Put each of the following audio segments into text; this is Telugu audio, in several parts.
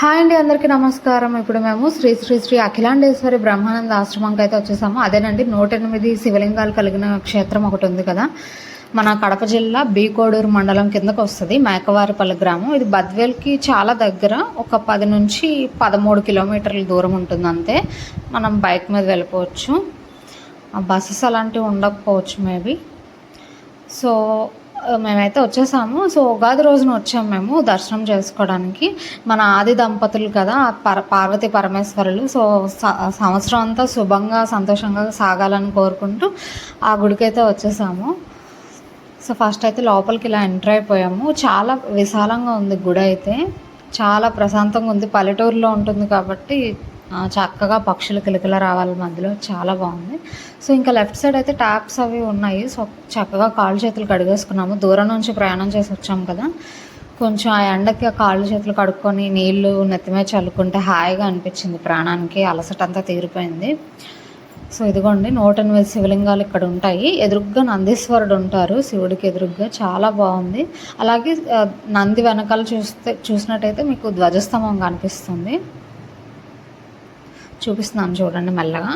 హాయ్ అండి అందరికీ నమస్కారం. ఇప్పుడు మేము శ్రీ శ్రీ శ్రీ అఖిలాండేశ్వరి బ్రహ్మానంద ఆశ్రమంకి అయితే వచ్చేసాము. అదేనండి నూట ఎనిమిది శివలింగాలు కలిగిన క్షేత్రం ఒకటి ఉంది కదా. మన కడప జిల్లా బీకోడూరు మండలం కిందకు వస్తుంది మేకవారిపల్లి గ్రామం. ఇది బద్వేల్కి చాలా దగ్గర ఒక పది నుంచి పదమూడు కిలోమీటర్ల దూరం ఉంటుంది అంతే. మనం బైక్ మీద వెళ్ళిపోవచ్చు. బస్సెస్ అలాంటివి ఉండకపోవచ్చు మేబీ. సో మేమైతే వచ్చేసాము. సో ఉగాది రోజున వచ్చాము మేము దర్శనం చేసుకోవడానికి. మన ఆది దంపతులు కదా పర పార్వతి పరమేశ్వరులు. సో సంవత్సరం అంతా శుభంగా సంతోషంగా సాగాలని కోరుకుంటూ ఆ గుడికైతే వచ్చేసాము. సో ఫస్ట్ అయితే లోపలికి ఇలా ఎంటర్ అయిపోయాము. చాలా విశాలంగా ఉంది గుడి అయితే. చాలా ప్రశాంతంగా ఉంది. పల్లెటూరులో ఉంటుంది కాబట్టి చక్కగా పక్షులు కిలకిల రావాలి మధ్యలో. చాలా బాగుంది. సో ఇంకా లెఫ్ట్ సైడ్ అయితే ట్యాప్స్ అవి ఉన్నాయి. సో చక్కగా కాళ్ళు చేతులు కడిగేసుకున్నాము. దూరం నుంచి ప్రయాణం చేసి వచ్చాము కదా. కొంచెం ఆ ఎండకి ఆ కాళ్ళు చేతులు కడుక్కొని నీళ్ళు నెత్తిమే చల్లుకుంటే హాయిగా అనిపించింది ప్రాణానికి. అలసట అంతా తీరిపోయింది. సో ఇదిగోండి. నూట ఎనిమిది శివలింగాలు ఇక్కడ ఉంటాయి. ఎదురుగ్గా నందీశ్వరుడు ఉంటారు. శివుడికి ఎదురుగ్గా. చాలా బాగుంది. అలాగే నంది వెనకాల చూస్తే చూసినట్టయితే మీకు ధ్వజస్తంభం కనిపిస్తుంది. చూపిస్తున్నాను చూడండి మెల్లగా.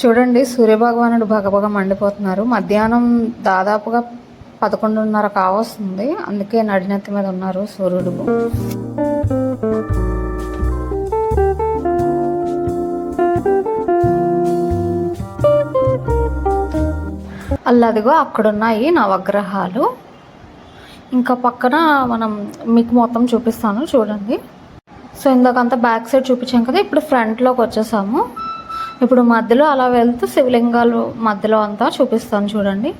చూడండి సూర్యభగవానుడు భగభగ మండిపోతున్నారు. మధ్యాహ్నం దాదాపుగా పదకొండున్నర కావస్తుంది. అందుకే నడినెత్తి మీద ఉన్నారు సూర్యుడు. అల్లదిగో అక్కడున్నాయి నవగ్రహాలు. ఇంకా పక్కన మనం మీకు మొత్తం చూపిస్తాను చూడండి. సో ఇందాకంతా బ్యాక్ సైడ్ చూపించాం కదా ఇప్పుడు ఫ్రంట్లోకి వచ్చేసాము. ఇప్పుడు మధ్యలో అలా వెళ్తూ శివలింగాలు మధ్యలో అంతా చూపిస్తాను చూడండి.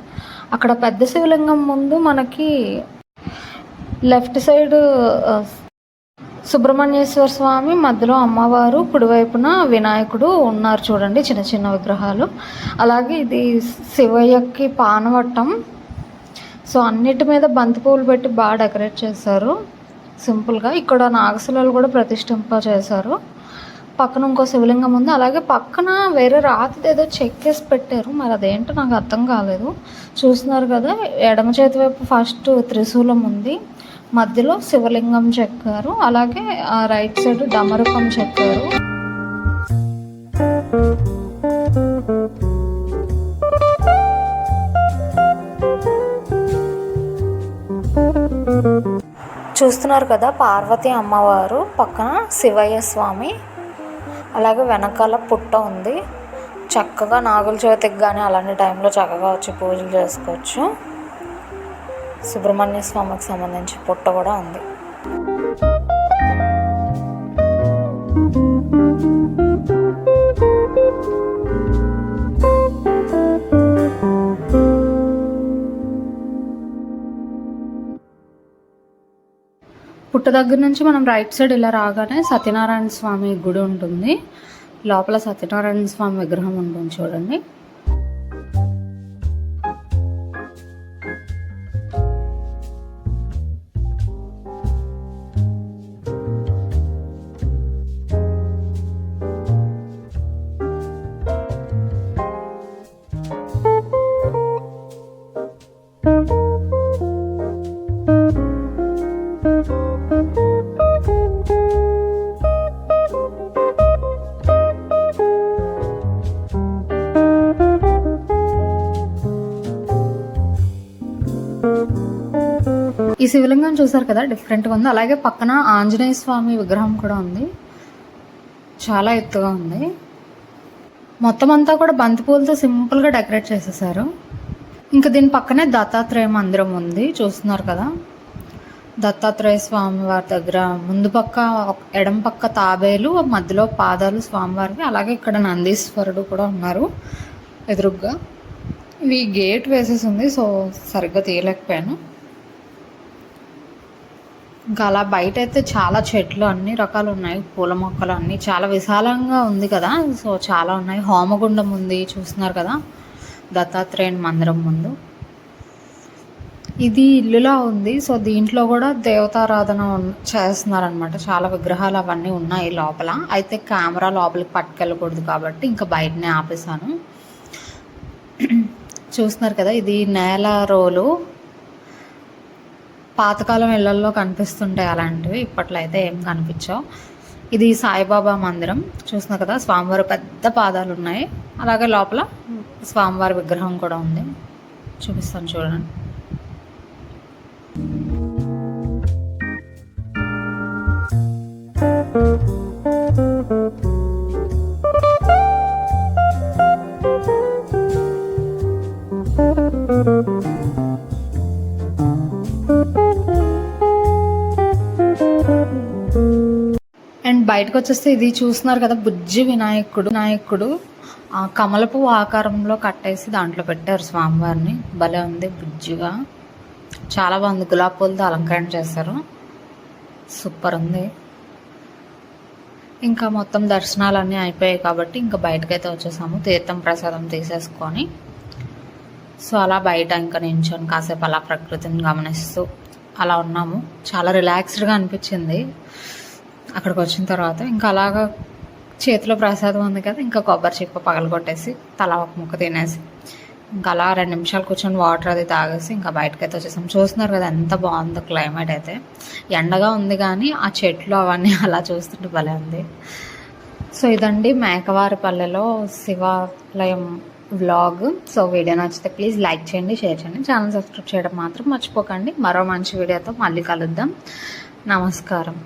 అక్కడ పెద్ద శివలింగం ముందు మనకి లెఫ్ట్ సైడ్ సుబ్రహ్మణ్యేశ్వర స్వామి మధ్యలో అమ్మవారు కుడివైపున వినాయకుడు ఉన్నారు చూడండి చిన్న చిన్న విగ్రహాలు. అలాగే ఇది శివయ్యకి పానవట్టం. సో అన్నిటి మీద బంతి పువ్వులు పెట్టి బాగా డెకరేట్ చేశారు. సింపుల్గా ఇక్కడ నాగశిలలు కూడా ప్రతిష్ఠింప చేశారు. పక్కన ఇంకో శివలింగం ఉంది. అలాగే పక్కన వేరే రాతిది ఏదో చెక్కేసి పెట్టారు. మరి అదేంటో నాకు అర్థం కాలేదు. చూస్తున్నారు కదా ఎడమ చేతి వైపు ఫస్ట్ త్రిశూలం ఉంది. మధ్యలో శివలింగం చెక్కారు. అలాగే ఆ రైట్ సైడ్ డమరుకం చెక్కారు. చూస్తున్నారు కదా పార్వతి అమ్మవారు పక్కన శివయ్య స్వామి అలాగే వెనకాల పుట్ట ఉంది. చక్కగా నాగుల చవితికి కానీ అలాంటి టైంలో చక్కగా వచ్చి పూజలు చేసుకోవచ్చు. సుబ్రహ్మణ్య స్వామికి సంబంధించి పుట్ట కూడా ఉంది. పుట్ట దగ్గర నుంచి మనం రైట్ సైడ్ ఇలా రాగానే సత్యనారాయణ స్వామి గుడి ఉంటుంది. లోపల సత్యనారాయణ స్వామి విగ్రహం ఉంటుంది చూడండి. శివలింగం చూసారు కదా డిఫరెంట్గా ఉంది. అలాగే పక్కన ఆంజనేయ స్వామి విగ్రహం కూడా ఉంది. చాలా ఎత్తుగా ఉంది. మొత్తం అంతా కూడా బంతిపూలతో సింపుల్గా డెకరేట్ చేసేసారు. ఇంకా దీని పక్కనే దత్తాత్రేయ మందిరం ఉంది. చూస్తున్నారు కదా. దత్తాత్రేయ స్వామి వారి దగ్గర ముందు పక్క ఎడం పక్క తాబేలు మధ్యలో పాదాలు స్వామివారివి. అలాగే ఇక్కడ నందీశ్వరుడు కూడా ఉన్నారు ఎదురుగ్గా. ఇవి గేట్ వేసేసి ఉంది సో సరిగ్గా తీయలేకపోయాను. ఇంకా అలా బయట అయితే చాలా చెట్లు అన్ని రకాలు ఉన్నాయి పూల మొక్కలు అన్ని. చాలా విశాలంగా ఉంది కదా. సో చాలా ఉన్నాయి. హోమగుండం ఉంది చూస్తున్నారు కదా. దత్తాత్రేయుని మందిరం ముందు. ఇది ఇల్లులా ఉంది. సో దీంట్లో కూడా దేవతారాధన చేస్తున్నారనమాట చాలా విగ్రహాలు అవన్నీ ఉన్నాయి లోపల. అయితే కెమెరా లోపలికి పట్టుకెళ్ళకూడదు కాబట్టి ఇంకా బయటనే ఆపేసాను చూస్తున్నారు కదా ఇది నేల రోలు. పాతకాలం ఇళ్ళల్లో కనిపిస్తుంటాయి అలాంటివి ఇప్పట్లో అయితే ఏం కనిపించవు. ఇది సాయిబాబా మందిరం చూసిన కదా స్వామివారి పెద్ద పాదాలు ఉన్నాయి అలాగే లోపల స్వామివారి విగ్రహం కూడా ఉంది. చూపిస్తాను చూడండి. అండ్ బయటకు వచ్చేస్తే ఇది చూస్తున్నారు కదా బుజ్జి వినాయకుడు వినాయకుడు. ఆ కమలపు ఆకారంలో కట్టేసి దాంట్లో పెట్టారు స్వామివారిని. భలే ఉంది బుజ్జిగా. చాలా బాగుంది. గులాబీ పూలతో అలంకరణ చేశారు. సూపర్ ఉంది. ఇంకా మొత్తం దర్శనాలన్నీ అయిపోయాయి కాబట్టి ఇంకా బయటకైతే వచ్చేసాము. తీర్థం ప్రసాదం తీసేసుకొని. సో అలా బయట ఇంకా నించొని కాసేపు అలా ప్రకృతిని గమనిస్తూ అలా ఉన్నాము. చాలా రిలాక్స్డ్గా అనిపించింది. అక్కడికి వచ్చిన తర్వాత ఇంకా అలాగా చేతిలో ప్రసాదం ఉంది కదా ఇంకా కొబ్బరి చిప్ప పగలగొట్టేసి తల ఒక ముక్క తినేసి ఇంకా అలా రెండు నిమిషాలు కూర్చొని వాటర్ అది తాగేసి ఇంకా బయటకైతే వచ్చేసాం. చూస్తున్నారు కదా ఎంత బాగుందో క్లైమేట్ అయితే. ఎండగా ఉంది కానీ ఆ చెట్లు అవన్నీ అలా చూస్తుంటే భలే ఉంది. సో ఇదండి మేకవారిపల్లెలో శివాలయం వ్లాగ్. సో వీడియో నచ్చితే ప్లీజ్ లైక్ చేయండి షేర్ చేయండి. ఛానల్ సబ్స్క్రైబ్ చేయడం మాత్రం మర్చిపోకండి. మరో మంచి వీడియోతో మళ్ళీ కలుద్దాం. నమస్కారం.